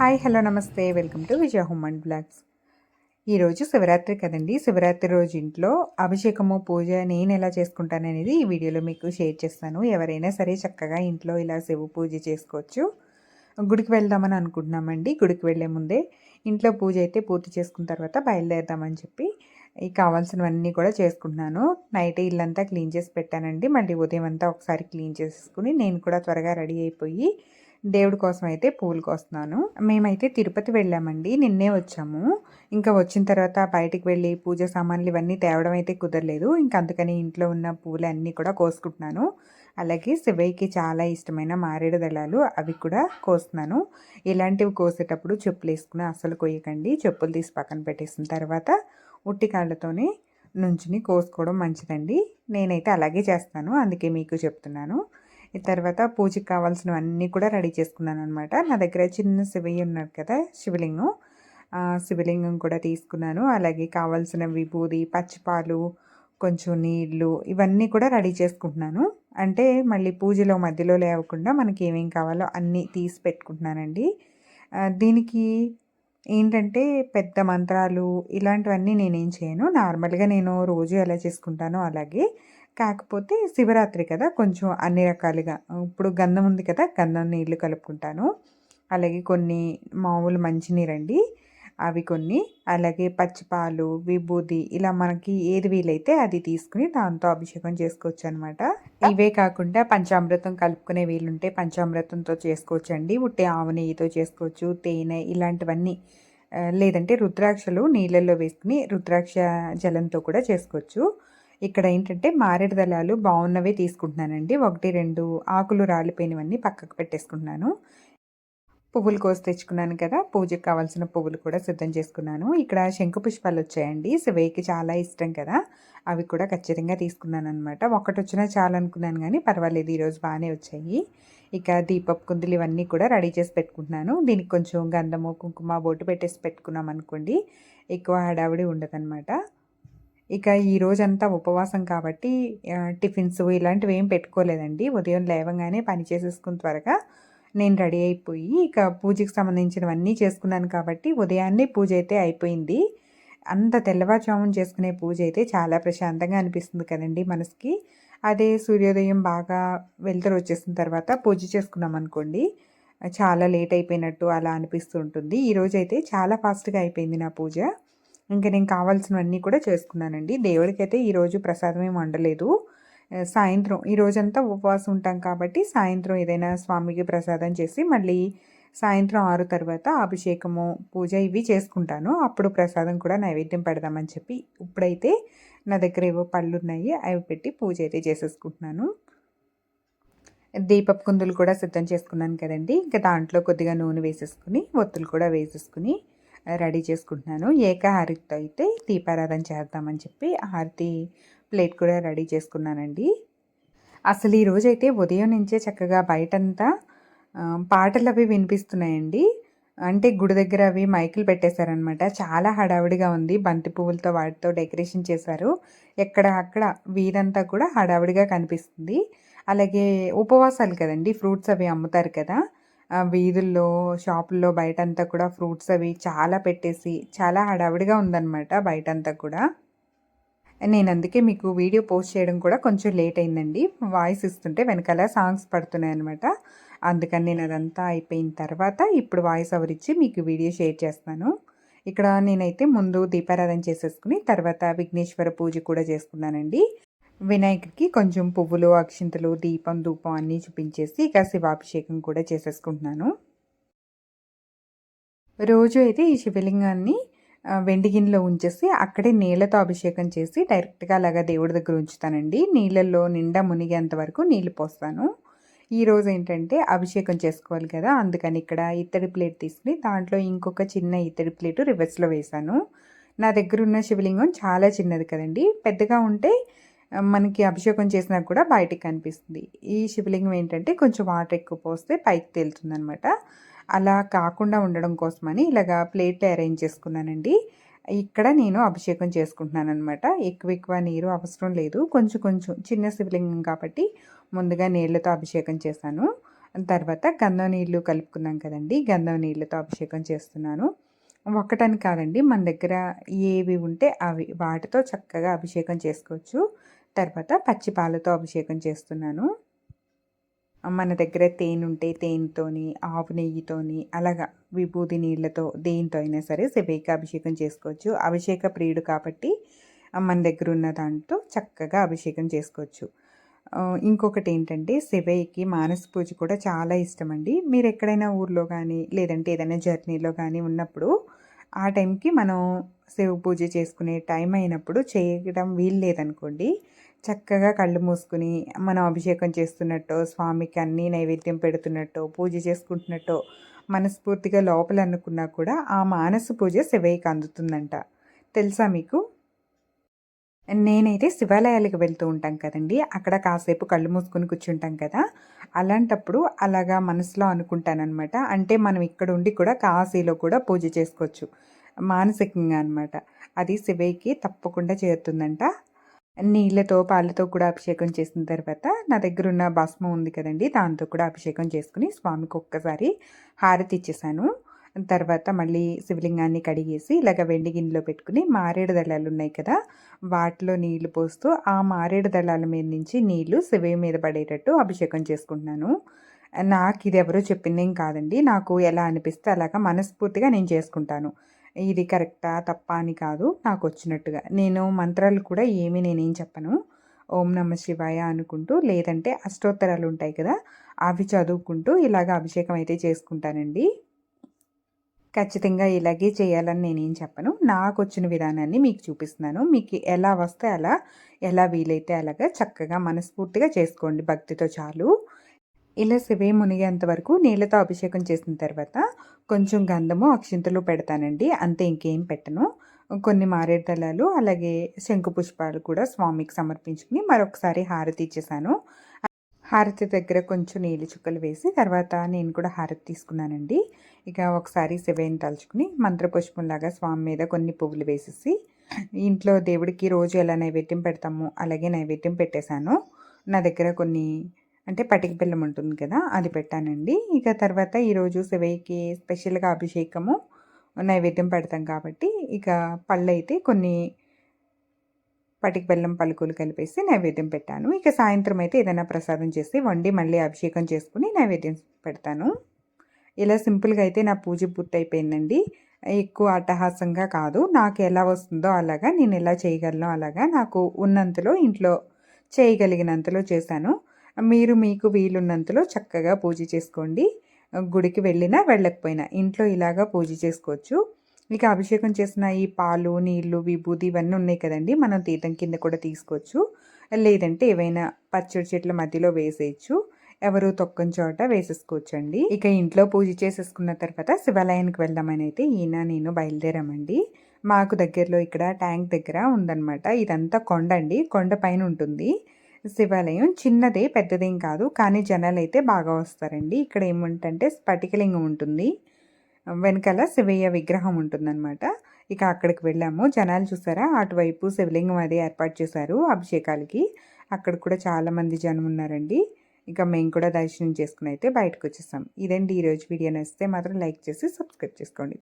Hi hello namaste. Welcome to Vijaya home and blogs. ఈరోజు శివరాత్రి కదండి. శివరాత్రి రోజు ఇంట్లో అభిషేకము పూజ నేను ఎలా చేసుకుంటాను అనేది ఈ వీడియోలో మీకు షేర్ చేస్తాను. ఎవరైనా సరే చక్కగా ఇంట్లో ఇలా శివ పూజ చేసుకోవచ్చు. గుడికి వెళ్దామని అనుకుంటున్నామండి. గుడికి వెళ్ళే ముందే ఇంట్లో పూజ అయితే పూర్తి చేసుకున్న తర్వాత బయలుదేరదామని చెప్పి ఈ కావాల్సినవన్నీ కూడా చేసుకుంటున్నాను. నైట్ ఇల్లంతా క్లీన్ చేసి పెట్టానండి. మళ్ళీ ఉదయం అంతా ఒకసారి క్లీన్ చేసుకుని నేను కూడా త్వరగా రెడీ అయిపోయి దేవుడి కోసం అయితే పూలు కోస్తున్నాను మేమైతే తిరుపతి వెళ్ళామండి. నిన్నే వచ్చాము. ఇంకా వచ్చిన తర్వాత బయటికి వెళ్ళి పూజ సామాన్లు ఇవన్నీ తేవడం అయితే కుదరలేదు. ఇంకా అందుకని ఇంట్లో ఉన్న పూలు అన్నీ కూడా కోసుకుంటున్నాను. అలాగే శివయ్యకి చాలా ఇష్టమైన మారేడు దళాలు అవి కూడా కోస్తున్నాను. ఇలాంటివి కోసేటప్పుడు చెప్పులు వేసుకుని అసలు కొయ్యకండి. చెప్పులు తీసి పక్కన పెట్టేసిన తర్వాత ఉట్టి కాళ్ళతోనే నుంచుని కోసుకోవడం మంచిదండి. నేనైతే అలాగే చేస్తాను. అందుకే మీకు చెప్తున్నాను. తర్వాత పూజకి కావాల్సినవన్నీ కూడా రెడీ చేసుకున్నాను అనమాట నా దగ్గర చిన్న శివయ్య ఉన్నాడు కదా శివలింగం. శివలింగం కూడా తీసుకున్నాను. అలాగే కావాల్సిన విభూది పచ్చిపాలు కొంచెం నీళ్ళు ఇవన్నీ కూడా రెడీ చేసుకుంటున్నాను. అంటే మళ్ళీ పూజలో మధ్యలో లేవకుండా మనకి ఏమేం కావాలో అన్నీ తీసి పెట్టుకుంటున్నానండి. దీనికి ఏంటంటే పెద్ద మంత్రాలు ఇలాంటివన్నీ నేనేం చేయను. నార్మల్గా నేను రోజు ఎలా చేసుకుంటానో అలాగే కాకపోతే శివరాత్రి కదా కొంచెం అన్ని రకాలుగా. ఇప్పుడు గంధం ఉంది కదా గంధం నీళ్ళు కలుపుకుంటాను. అలాగే కొన్ని మామూలు మంచినీరండి అవి కొన్ని. అలాగే పచ్చిపాలు విభూది ఇలా మనకి ఏది వీలైతే అది తీసుకుని దాంతో అభిషేకం చేసుకోవచ్చు అనమాట ఇవే కాకుండా పంచామృతం కలుపుకునే వీలుంటే పంచామృతంతో చేసుకోవచ్చు అండి ఆవు నెయ్యితో చేసుకోవచ్చు తేనె ఇలాంటివన్నీ. లేదంటే రుద్రాక్షలు నీళ్ళల్లో వేసుకుని రుద్రాక్ష జలంతో కూడా చేసుకోవచ్చు. ఇక్కడ ఏంటంటే మారేడు దళాలు బాగున్నవే తీసుకుంటున్నానండి. ఒకటి రెండు ఆకులు రాలిపోయినవన్నీ పక్కకు పెట్టేసుకుంటున్నాను. పువ్వులు కోసి తెచ్చుకున్నాను కదా పూజకు కావాల్సిన పువ్వులు కూడా సిద్ధం చేసుకున్నాను. ఇక్కడ శంకు పుష్పాలు వచ్చాయండి. శివయ్యకి చాలా ఇష్టం కదా అవి కూడా ఖచ్చితంగా తీసుకున్నాను అనమాట ఒకటి వచ్చినా చాలా అనుకున్నాను కానీ పర్వాలేదు ఈరోజు బాగానే వచ్చాయి. ఇక దీపపు కుందులు ఇవన్నీ కూడా రెడీ చేసి పెట్టుకుంటున్నాను. దీనికి కొంచెం గంధము కుంకుమ బొట్టు పెట్టేసి పెట్టుకున్నాం అనుకోండి ఎక్కువ హడావిడి ఉండదన్నమాట. ఇక ఈ రోజంతా ఉపవాసం కాబట్టి టిఫిన్స్ ఇలాంటివి ఏం పెట్టుకోలేదండి. ఉదయం లేవగానే పని చేసేసుకుని త్వరగా నేను రెడీ అయిపోయి ఇక పూజకి సంబంధించినవన్నీ చేసుకున్నాను కాబట్టి ఉదయాన్నే పూజ అయితే అయిపోయింది. అంత తెల్లవారుజామున చేసుకునే పూజ అయితే చాలా ప్రశాంతంగా అనిపిస్తుంది కదండి మనసుకి. అదే సూర్యోదయం బాగా వెళ్తరు వచ్చేసిన తర్వాత పూజ చేసుకున్నాం అనుకోండి చాలా లేట్ అయిపోయినట్టు అలా అనిపిస్తూ ఉంటుంది. ఈరోజు అయితే చాలా ఫాస్ట్గా అయిపోయింది నా పూజ. ఇంకా నేను కావాల్సినవన్నీ కూడా చేసుకున్నానండి. దేవుడికైతే ఈరోజు ప్రసాదం ఏమి వండలేదు. సాయంత్రం ఈ రోజంతా ఉపవాసం ఉంటాం కాబట్టి సాయంత్రం ఏదైనా స్వామికి ప్రసాదం చేసి మళ్ళీ సాయంత్రం ఆరు తర్వాత అభిషేకము పూజ ఇవి చేసుకుంటాను. అప్పుడు ప్రసాదం కూడా నైవేద్యం పెడదామని చెప్పి ఇప్పుడైతే నా దగ్గర ఏవో పళ్ళు ఉన్నాయి అవి పెట్టి పూజ అయితే చేసేసుకుంటున్నాను. దీపపు కుందులు కూడా సిద్ధం చేసుకున్నాను కదండి. ఇంకా దాంట్లో కొద్దిగా నూనె వేసేసుకుని ఒత్తులు కూడా వేసేసుకుని రెడీ చేసుకుంటున్నాను. ఏకహారతితో అయితే దీపారాధన చేద్దామని చెప్పి హారతి ప్లేట్ కూడా రెడీ చేసుకున్నానండి. అసలు ఈరోజు అయితే ఉదయం నుంచే చక్కగా బయటంతా పాటలు అవి వినిపిస్తున్నాయండి. అంటే గుడి దగ్గర అవి మైకులు పెట్టేశారనమాట చాలా హడావిడిగా ఉంది. బంతి పువ్వులతో వాటితో డెకరేషన్ చేశారు. ఎక్కడ అక్కడ వీరంతా కూడా హడావిడిగా కనిపిస్తుంది. అలాగే ఉపవాసాలు కదండి. ఫ్రూట్స్ అవి అమ్ముతారు కదా. వీధుల్లో షాపుల్లో బయటంతా కూడా ఫ్రూట్స్ అవి చాలా పెట్టేసి చాలా హడావిడిగా ఉందన్నమాట బయటంతా కూడా. నేను అందుకే మీకు వీడియో పోస్ట్ చేయడం కూడా కొంచెం లేట్ అయిందండి. వాయిస్ ఇస్తుంటే వెనకాల సాంగ్స్ పడుతున్నాయి అనమాట అందుకని నేను అదంతా అయిపోయిన తర్వాత ఇప్పుడు వాయిస్ ఓవర్ ఇచ్చి మీకు వీడియో షేర్ చేస్తాను. ఇక్కడ నేనైతే ముందు దీపారాధన చేసేసుకుని తర్వాత విఘ్నేశ్వర పూజ కూడా చేసుకున్నానండి. వినాయకుడికి కొంచెం పువ్వులు అక్షింతలు దీపం ధూపం అన్నీ చూపించేసి ఇక శివాభిషేకం కూడా చేసేసుకుంటున్నాను. రోజు అయితే ఈ శివలింగాన్ని వెండి గిన్నెలో ఉంచేసి అక్కడే నీళ్ళతో అభిషేకం చేసి డైరెక్ట్గా అలాగా దేవుడి దగ్గర ఉంచుతానండి. నీళ్ళల్లో నిండా మునిగేంత వరకు నీళ్ళు పోస్తాను. ఈరోజు ఏంటంటే అభిషేకం చేసుకోవాలి కదా అందుకని ఇక్కడ ఇత్తడి ప్లేట్ తీసుకుని దాంట్లో ఇంకొక చిన్న ఇత్తడి ప్లేటు రివర్స్లో వేశాను. నా దగ్గర ఉన్న శివలింగం చాలా చిన్నది కదండి. పెద్దగా ఉంటే మనకి అభిషేకం చేసినా కూడా బయటికి కనిపిస్తుంది. ఈ శివలింగం ఏంటంటే కొంచెం వాటర్ ఎక్కువ పోస్తే పైకి తేలుతుంది అనమాట అలా కాకుండా ఉండడం కోసమని ఇలాగా ప్లేట్లు అరేంజ్ చేసుకున్నానండి. ఇక్కడ నేను అభిషేకం చేసుకుంటున్నాను అనమాట ఎక్కువ ఎక్కువ నీరు అవసరం లేదు. కొంచెం కొంచెం చిన్న శివలింగం కాబట్టి ముందుగా నీళ్ళతో అభిషేకం చేశాను. తర్వాత గంధం నీళ్ళు కలుపుకున్నాం కదండి. గంధం నీళ్ళతో అభిషేకం చేస్తున్నాను. ఒకటని కాదండి మన దగ్గర ఏవి ఉంటే అవి వాటితో చక్కగా అభిషేకం చేసుకోవచ్చు. తర్వాత పచ్చి పాలతో అభిషేకం చేస్తున్నాను. మన దగ్గర తేనె ఉంటే తేనెతోని ఆవు నెయ్యితోని అలాగా విభూతి నీళ్ళతో దేనితో అయినా సరే శివయ్యకి అభిషేకం చేసుకోవచ్చు. అభిషేక ప్రియుడు కాబట్టి మన దగ్గర ఉన్న దాంతో చక్కగా అభిషేకం చేసుకోవచ్చు. ఇంకొకటి ఏంటంటే శివయ్యకి మానస పూజ కూడా చాలా ఇష్టం అండి మీరు ఎక్కడైనా ఊర్లో కానీ లేదంటే ఏదైనా జర్నీలో కానీ ఉన్నప్పుడు ఆ టైంకి మనం శివ పూజ చేసుకునే టైం అయినప్పుడు చేయడం వీలు లేదనుకోండి చక్కగా కళ్ళు మూసుకుని మనం అభిషేకం చేస్తున్నట్టు స్వామికి అన్నీ నైవేద్యం పెడుతున్నట్టు పూజ చేసుకుంటున్నట్టు మనస్ఫూర్తిగా లోపల అనుకున్నా కూడా ఆ మానస పూజ శివయ్యకి అందుతుందంట. తెలుసా మీకు? నేనైతే శివాలయాలకు వెళ్తూ ఉంటాం కదండి. అక్కడ కాసేపు కళ్ళు మూసుకొని కూర్చుంటాం కదా. అలాంటప్పుడు అలాగా మనసులో అనుకుంటానమాట అంటే మనం ఇక్కడ ఉండి కూడా కాశీలో కూడా పూజ చేసుకోవచ్చు. మానసికంగా అనమాట అది శివయ్యకి తప్పకుండా చేరుతుందంట. నీళ్ళతో పాలతో కూడా అభిషేకం చేసిన తర్వాత నా దగ్గర ఉన్న భస్మం ఉంది కదండి దాంతో కూడా అభిషేకం చేసుకుని స్వామికి ఒక్కసారి హారతి ఇచ్చేసాను. తర్వాత మళ్ళీ శివలింగాన్ని కడిగేసి ఇలాగ వెండి గిన్నెలో పెట్టుకుని మారేడు దళాలు ఉన్నాయి కదా వాటిలో నీళ్ళు పోస్తూ ఆ మారేడు దళాల మీద నుంచి నీళ్ళు శివయ్య మీద పడేటట్టు అభిషేకం చేసుకుంటున్నాను. నాకు ఇది ఎవరో చెప్పిందేం కాదండి నాకు ఎలా అనిపిస్తే అలాగా మనస్ఫూర్తిగా నేను చేసుకుంటాను. ఇది కరెక్టా? తప్ప అని కాదు. నాకు వచ్చినట్టుగా. నేను మంత్రాలు కూడా ఏమీ నేనేం చెప్పను. ఓం నమ శివాయ అనుకుంటూ లేదంటే అష్టోత్తరాలు ఉంటాయి కదా అవి చదువుకుంటూ ఇలాగ అభిషేకం అయితే చేసుకుంటానండి. ఖచ్చితంగా ఇలాగే చేయాలని నేనేం చెప్పను. నాకు వచ్చిన విధానాన్ని మీకు చూపిస్తున్నాను. మీకు ఎలా వస్తే అలా ఎలా వీలైతే అలాగా చక్కగా మనస్ఫూర్తిగా చేసుకోండి భక్తితో చాలు. ఇలా శివే మునిగేంత వరకు నీళ్ళతో అభిషేకం చేసిన తర్వాత కొంచెం గంధము అక్షింతలు పెడతానండి. అంతే ఇంకేం పెట్టను. కొన్ని మారేడు అలాగే శంకు పుష్పాలు కూడా స్వామికి సమర్పించుకుని మరొకసారి హారతి ఇచ్చేసాను. హారతి దగ్గర కొంచెం నీళ్ళు చుక్కలు వేసి తర్వాత నేను కూడా హారతి తీసుకున్నానండి. ఇక ఒకసారి శివయ్యని తలుచుకుని మంత్రపుష్పంలాగా స్వామి మీద కొన్ని పువ్వులు వేసేసి ఇంట్లో దేవుడికి రోజు ఎలా నైవేద్యం పెడతాము అలాగే నైవేద్యం పెట్టేశాను. నా దగ్గర కొన్ని అంటే పటిక బెల్లం ఉంటుంది కదా అది పెట్టానండి. ఇక తర్వాత ఈరోజు శివయ్యకి స్పెషల్గా అభిషేకము నైవేద్యం పెడతాం కాబట్టి ఇక పళ్ళు అయితే కొన్ని పటిక బెల్లం పలుకులు కలిపేసి నైవేద్యం పెట్టాను. ఇక సాయంత్రం అయితే ఏదైనా ప్రసాదం చేసి వండి మళ్ళీ అభిషేకం చేసుకుని నైవేద్యం పెడతాను. ఇలా సింపుల్గా అయితే నా పూజ పూర్తయిపోయిందండి. ఎక్కువ అట్టహాసంగా కాదు నాకు ఎలా వస్తుందో అలాగా నేను ఎలా చేయగలను అలాగా నాకు ఉన్నంతలో ఇంట్లో చేయగలిగినంతలో చేశాను. మీరు మీకు వీలున్నంతలో చక్కగా పూజ చేసుకోండి. గుడికి వెళ్ళినా వెళ్ళకపోయినా ఇంట్లో ఇలాగా పూజ చేసుకోవచ్చు. ఇక అభిషేకం చేసిన ఈ పాలు నీళ్ళు విభూది ఇవన్నీ ఉన్నాయి కదండి. మనం తీర్థం కింద కూడా తీసుకోవచ్చు. లేదంటే ఏవైనా పచ్చడి చెట్ల మధ్యలో వేసేయచ్చు. ఎవరు తొక్కని చోట వేసేసుకోవచ్చు అండి ఇక ఇంట్లో పూజ చేసేసుకున్న తర్వాత శివాలయానికి వెళ్దామని అయితే ఈయన నేను బయలుదేరామండి. మాకు దగ్గరలో ఇక్కడ ట్యాంక్ దగ్గర ఉందన్నమాట. ఇదంతా కొండ అండి కొండ పైన ఉంటుంది. శివాలయం చిన్నదే పెద్దదేం కాదు కానీ జనాలు అయితే బాగా వస్తారండి. ఇక్కడ ఏముంటంటే స్ఫటికలింగం ఉంటుంది. వెనకాల శివయ్య విగ్రహం ఉంటుందన్నమాట. ఇక అక్కడికి వెళ్ళాము. జనాలు చూసారా? అటువైపు శివలింగం అది ఏర్పాటు చేశారు అభిషేకాలకి. అక్కడ కూడా చాలామంది జనం ఉన్నారండి. ఇంకా మేము కూడా దర్శనం చేసుకుని అయితే బయటకు వచ్చేసాం. ఇదండి ఈరోజు వీడియో. నచ్చితే మాత్రం లైక్ చేసి సబ్స్క్రైబ్ చేసుకోండి.